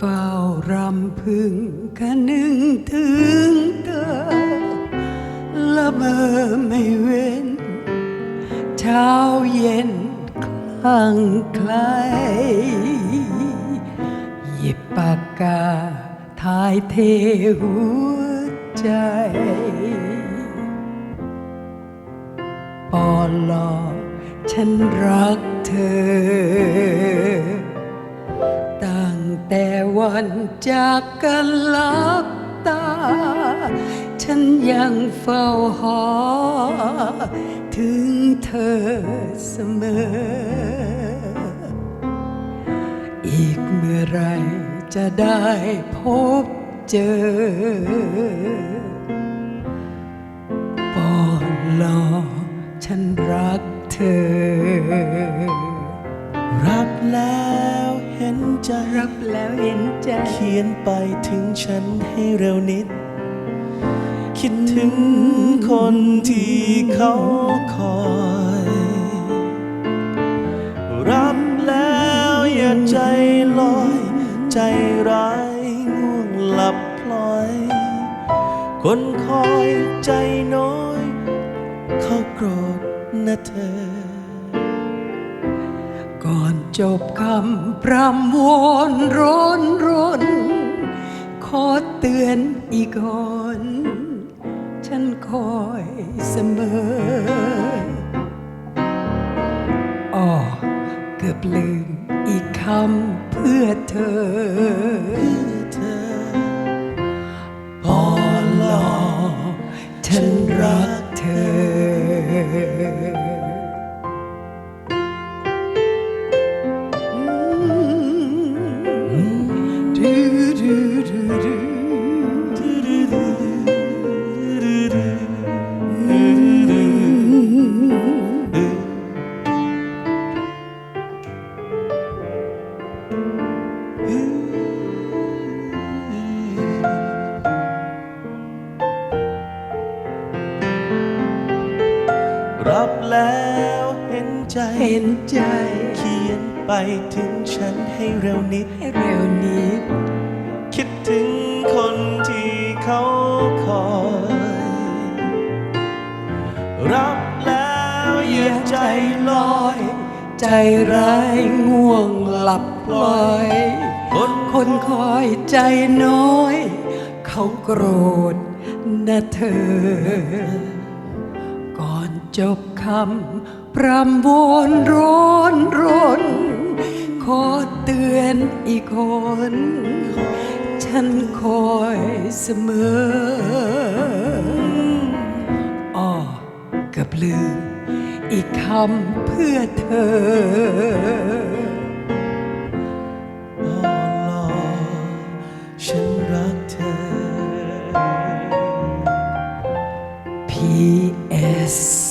ฝ้ารำพึงคะนึงถึงเธอละเมอไม่เว้น เช้าเย็นคลั่งไคล้หยิบปากกาทายเทหัวใจปอลอฉันรักเธอ แต่วันจากกันลับตา ฉันยังเฝ้าหอ ถึงเธอเสมอ อีกเมื่อไรจะได้พบเจอปอลอฉันรักเธอ รับแล้ว ใจ รับแล้วเห็นใจ เขียนไปถึงฉันให้เร็วนิด คิดถึงคนที่เขาคอย รับแล้วอย่าใจลอย ใจร้ายง่วงหลับพลอย คนคอยใจน้อย เขาโกรธนะเธอ ก่อนจบคำพร่ำวอนร้อนรน ขอเตือนอีกคนฉันคอยเสมออ้อเกือบลืมอีกคำเพื่อเธอ รับแล้วเห็นใจเห็นใจ เขียนไปถึงฉันให้เร็วนิด ให้เร็วนี้ คิดถึงคนที่เขาคอย รับแล้วอย่าใจลอย ใจร้ายง่วงหลับปล่อย คนคนคอยใจน้อย เขาโกรธนะเธอก่อน จบคำพรำวนร้อนรน ขอเตือนอีกคน ฉันคอยเสมออ้อเกือบลืมอีกคำเพื่อเธออ่อนลอฉันรักเธอ P.S.